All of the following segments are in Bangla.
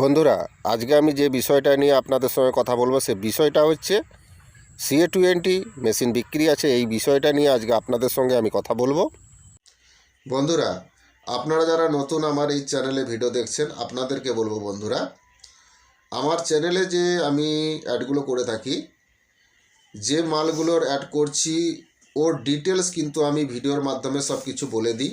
বন্ধুরা, আজকে আমি যে বিষয়টা নিয়ে আপনাদের সঙ্গে কথা বলব, সে বিষয়টা হচ্ছে সিএ টোয়েন্টি মেশিন বিক্রি আছে। এই বিষয়টা নিয়ে আজকে আপনাদের সঙ্গে আমি কথা বলব। বন্ধুরা, আপনারা যারা নতুন আমার এই চ্যানেলে ভিডিও দেখছেন, আপনাদেরকে বলব বন্ধুরা, আমার চ্যানেলে যে আমি অ্যাডগুলো করে থাকি, যে মালগুলোর অ্যাড করছি, ওর ডিটেলস কিন্তু আমি ভিডিওর মাধ্যমে সব কিছু বলে দিই।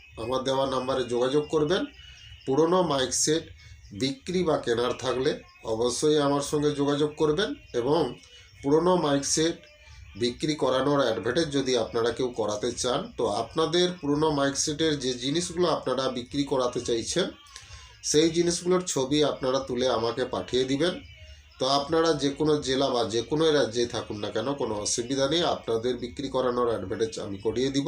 আমার দেওয়া নাম্বারে যোগাযোগ করবেন। পুরনো মাইক সেট, বিক্রি বা কেনার থাকলে অবশ্যই আমার সঙ্গে যোগাযোগ করবেন এবং পুরনো মাইক সেট বিক্রি করানোর অ্যাডভার্টাইজ যদি আপনারা কেউ করাতে চান, তো আপনাদের পুরনো মাইক সেটের যে জিনিসগুলো আপনারা বিক্রি করাতে চাইছেন, সেই জিনিসগুলোর ছবি আপনারা তুলে আমাকে পাঠিয়ে দিবেন। তো আপনারা যে কোনো জেলা বা যে কোনো রাজ্যে থাকুন না কেন, কোনো অসুবিধা নেই। আপনাদের বিক্রি করানোর অ্যাডভার্টাইজ আমি করিয়ে দিব।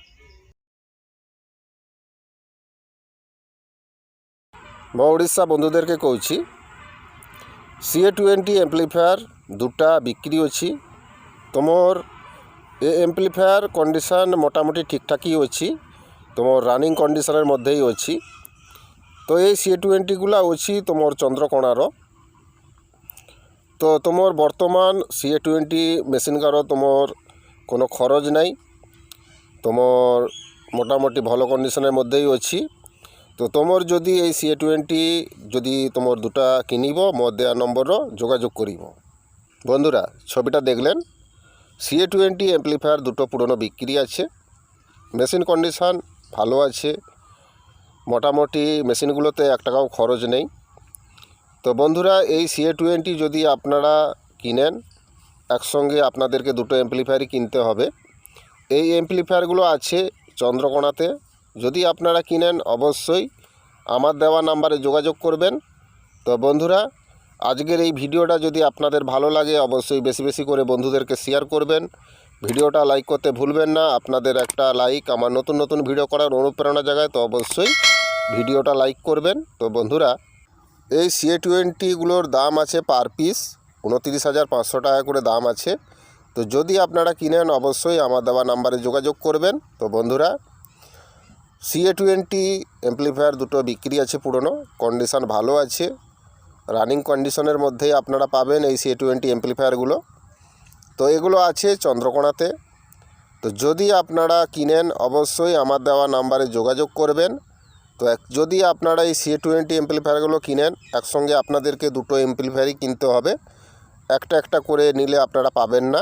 ମୋ ଓଡ଼ିଶା ବନ୍ଧୁদেরকে କହୁଛି ସିଏ ଟ୍ୱେଣ୍ଟି ଆମ୍ପ୍ଲିଫାୟାର୍ দুটা বিক্রি অছি তোমার এ এম্প্লিফায়ার কন্ডিশন মোটামুটি ঠিকঠাকই অছি তোমার রানিং কন্ডিশনের মধ্যেই অছি তো এই সি টোয়েন্টিগুলা অছি তোমার চন্দ্রকোণার। তো তোমার বর্তমান সি টোয়েন্টি মেশিনকার তোমার কোনো খরচ নাই। তোমার মোটামুটি ভালো কন্ডিশনের মধ্যেই অছি তো তোমার যদি এই সিএ টোয়েন্টি যদি তোমার দুটা কিনিব ମୋ দেওয়া নম্বরর যোগাযোগ করিব। বন্ধুরা, ছবিটা দেখলেন। সিএ টোয়েন্টি অ্যাম্প্লিফায়ার দুটো পুরনো বিক্রি আছে। মেশিন কন্ডিশান ভালো আছে। মোটামুটি মেশিনগুলোতে এক টাকাও খরচ নেই। তো বন্ধুরা, এই সিএ টোয়েন্টি যদি আপনারা কিনেন, একসঙ্গে আপনাদেরকে দুটো অ্যাম্প্লিফায়ারই কিনতে হবে। এই অ্যাম্প্লিফায়ারগুলো আছে চন্দ্রকোণাতে যদি আপনারা কিনেন, অবশ্যই আমার দেওয়া নাম্বারে যোগাযোগ করবেন। তো বন্ধুরা, আজকের এই ভিডিওটা যদি আপনাদের ভালো লাগে, অবশ্যই বেশি বেশি করে বন্ধুদেরকে শেয়ার করবেন। ভিডিওটা লাইক করতে ভুলবেন না। আপনাদের একটা লাইক আমার নতুন নতুন ভিডিও করার অনুপ্রেরণা জায়গায় তো অবশ্যই ভিডিওটা লাইক করবেন। তো বন্ধুরা, এই সিএ টোয়েন্টিগুলোর দাম আছে পার পিস উনতিরিশ হাজার পাঁচশো টাকা করে দাম আছে। তো যদি আপনারা কিনেন, অবশ্যই আমার দেওয়া নাম্বারে যোগাযোগ করবেন। তো বন্ধুরা সিএ টোয়েন্টি এমপ্লিফায়ার দুটো বিক্রি আছে পুরনো কন্ডিশান ভালো আছে। রানিং কন্ডিশনের মধ্যেই আপনারা পাবেন এই সিএ টোয়েন্টি এমপ্লিফায়ারগুলো তো এগুলো আছে চন্দ্রকোনাতে। তো যদি আপনারা কিনেন, অবশ্যই আমার দেওয়া নাম্বারে যোগাযোগ করবেন। তো যদি আপনারা এই সিএ টোয়েন্টি এমপ্লিফায়ারগুলো কিনেন, একসঙ্গে আপনাদেরকে দুটো এমপ্লিফায়ারই কিনতে হবে। একটা একটা করে নিলে আপনারা পাবেন না।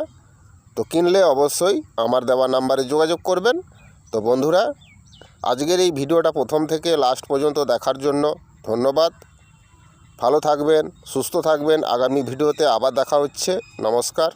তো কিনলে অবশ্যই আমার দেওয়া নাম্বারে যোগাযোগ করবেন। তো বন্ধুরা আজকের এই ভিডিওটা প্রথম থেকে লাস্ট পর্যন্ত দেখার জন্য ধন্যবাদ। ভালো থাকবেন, সুস্থ থাকবেন। আগামী ভিডিওতে আবার দেখা হচ্ছে। নমস্কার।